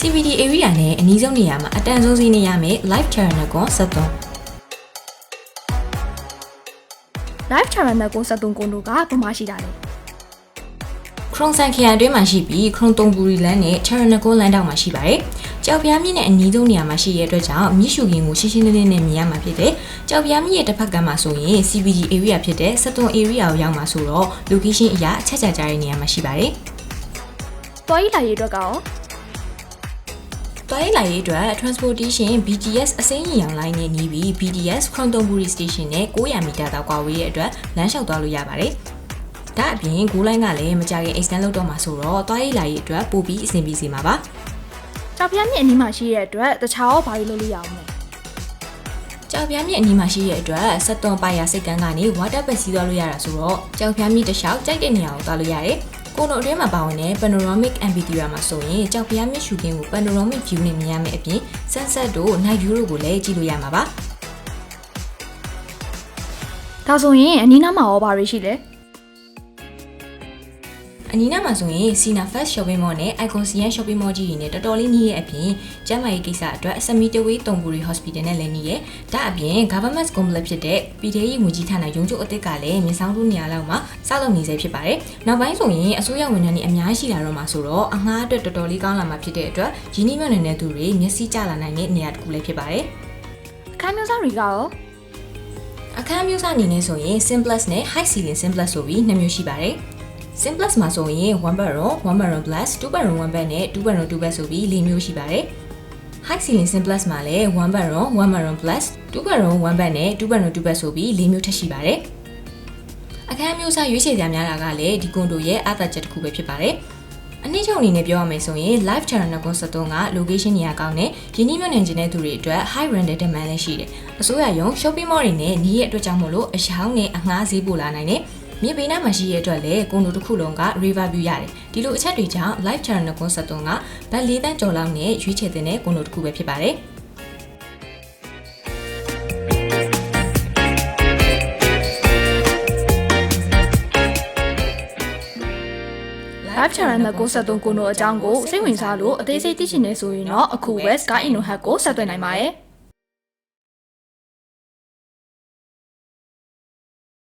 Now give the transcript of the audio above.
CBD area နဲ့အနီးဆုံးနေရာမှာအတန်ဆုံးစီးနေရမယ် live channel ကိုဆက်သွန် live channel နဲ့ကိုဆက်သွန်ကုန်တို့ကဘယ်မှာရှိတာလဲခရုံဆန်ခရိုင်အတွင်းမှာရှိပြီးခရုံတုံပူရီလန်းနဲ့ channel ကိုလန်းတောက်မှာရှိပါတယ်။ကြောက်ပြားမြင့်နဲ့အနီးဆုံးနေရာမှာရှိတဲ့အတွက်ကြောင့်မြစ်ရှူကင်းကိုရှင်းရှင်းလင်းလင်းနဲ့မြင်ရမှာဖြစ်တယ်။ကြောက်ပြားမြင့်ရဲ့တစ်ဖက်ကမ်းမှာဆိုရင် CBD area ဖြစ်တဲ့ဆက်သွန် area ကိုရောက်မှာဆိုတော့ location အရာအချက်ချာကြတဲ့နေရာမှာရှိပါတယ်။တွားရီလာရေးအတွက်က ရောတွားရေးလာရေးအတွက် transportation BTS အစိမ်းရီရောင်လိုင်းနဲ့ညီးပြီး BTS ခရွန်တုံဘူရီ station နဲ့900မီတာတောင်ကွာဝေးတဲ့အတွက်လမ်းလျှောက်သွားလို့ရပါတယ်။ဒါအပြင်ဂိုးလိုင်းကလည်းမကြခင် extend လုပ်တော့မှာဆိုတော့တွားရေးလာရေးအတွက်ပိုပြီးအဆင်ပြေစေမှာပါ။ကြောက်ပြားမြင့်အနီးမှာရှိတဲ့အတွက်တခြားရောဘာတွေလုပ်လို့ရအောင်လဲကြောက်ပြားမြစ်အနီးမှာရှိတဲ့အတွက်စက်သွန်ပိုင်ယာစိတ်ကန်းကနေဝါတာပက်စီးသွားလို့ရတာဆိုတော့ကြောက်ပြားမြစ်တစ်လျှောက်ကြိုက်တဲ့နေရာကိုသွားလို့ရတယ်။ ကိုယ်တို့အတွင်းမှာပါဝင်တဲ့ panoramic amphitheater မှာဆိုရင်ကြောက်ပြားမြစ်ရှူခင်းကို panoramic view နဲ့မြင်ရမယ့်အပြင် sunset တို့ night view တို့ကိုလည်းကြည့်လို့ရမှာပါ။ဒါဆိုရင်အနီးနားမှာရောဘာတွေရှိလဲ အနီးနားမှာဆိုရင် Sina Fast Shopping Mall နဲ့ Icon Sian Shopping Mall ကြီးတွေနဲ့တော်တော်လေးနီးရဲ့အပြင်ကျန်းမာရေးကိစ္စအတွက် Semitaway တုံပူရီ Hospital နဲ့လည်းနီးရဲ့ဒါအပြင် Government Complex ဖြစ်တဲ့ပြည်ထောင်ရေးငွေကြီးဌာနရုံးချုပ်အသစ်ကလည်းမြဆောင်တို့နေရာလောက်မှာစောက်လုပ်နေစေဖြစ်ပါတယ်နောက်ပိုင်းဆိုရင်အစိုးရဝန်ထမ်းတွေအများကြီးရှိလာတော့မှာဆိုတော့အငှားအတွက်တော်တော်လေးကောင်းလာမှာဖြစ်တဲ့အတွက်ရင်းနှီးမြှုပ်နှံတဲ့သူတွေမျက်စိကျလာနိုင်တဲ့နေရာတစ်ခုလည်းဖြစ်ပါတယ်အခန်းမျိုးစားတွေကရောအခန်းမျိုးစားအနေနဲ့ဆိုရင် Simplus နဲ့ High Ceiling Simplus ဆိုပြီးနှစ်မျိုးရှိပါတယ်။ Simplus မှာဆိုရင်1 bedroom 1 bedroom plus 2 bedroom 1 bed နဲ့2 bedroom 2 bed ဆိုပြီး၄မျိုးရှိပါတယ်။ High Ceiling Simplus မှာလည်း1 bedroom 1 bedroom plus 2 bedroom 1 bed နဲ့2 bedroom 2 bed ဆိုပြီး၄မျိုးထပ်ရှိပါတယ်။အခန်းမျိုးစားရွေးချယ်စရာများတာကလည်းဒီကွန်ဒိုရဲ့အားသာချက်တစ်ခုပဲဖြစ်ပါတယ်။အနည်းချုပ်အနေနဲ့ပြောရမယ်ဆိုရင် live channel ကွန်ဆက်တုံးက location နေရာကောင်းနဲ့ယင်းနှိမ့်မြင့်နေတဲ့သူတွေအတွက် high rental demand လည်းရှိတယ်။အစိုးရရုံ shopping mall တွေနဲ့နီးရဲ့အတွက်ကြောင့်မို့လို့အယောင်နဲ့အငှားဈေးပို့လာနိုင်တယ်။ မြေပေးနားမှာရှိရဲ့အတွက်လည်းကွန်ဒိုတစ်ခုလုံးက river view ရတယ်။ဒီလိုအချက်တွေကြောင့် live channel ကွန်ဆက်တုံးကဗတ်၄တန်းကျော်လောက်နဲ့ရွေးချယ်တဲ့ကွန်ဒိုတစ်ခုပဲဖြစ်ပါတယ်။ live channel နဲ့ကိုဆက်သွန်ကုန်တို့အကြောင်းကိုစိတ်ဝင်စားလို့အသေးစိတ်သိချင်နေဆိုရင်တော့အခုပဲ Sky Inno Hack ကိုဆက်သွင်းနိုင်ပါတယ်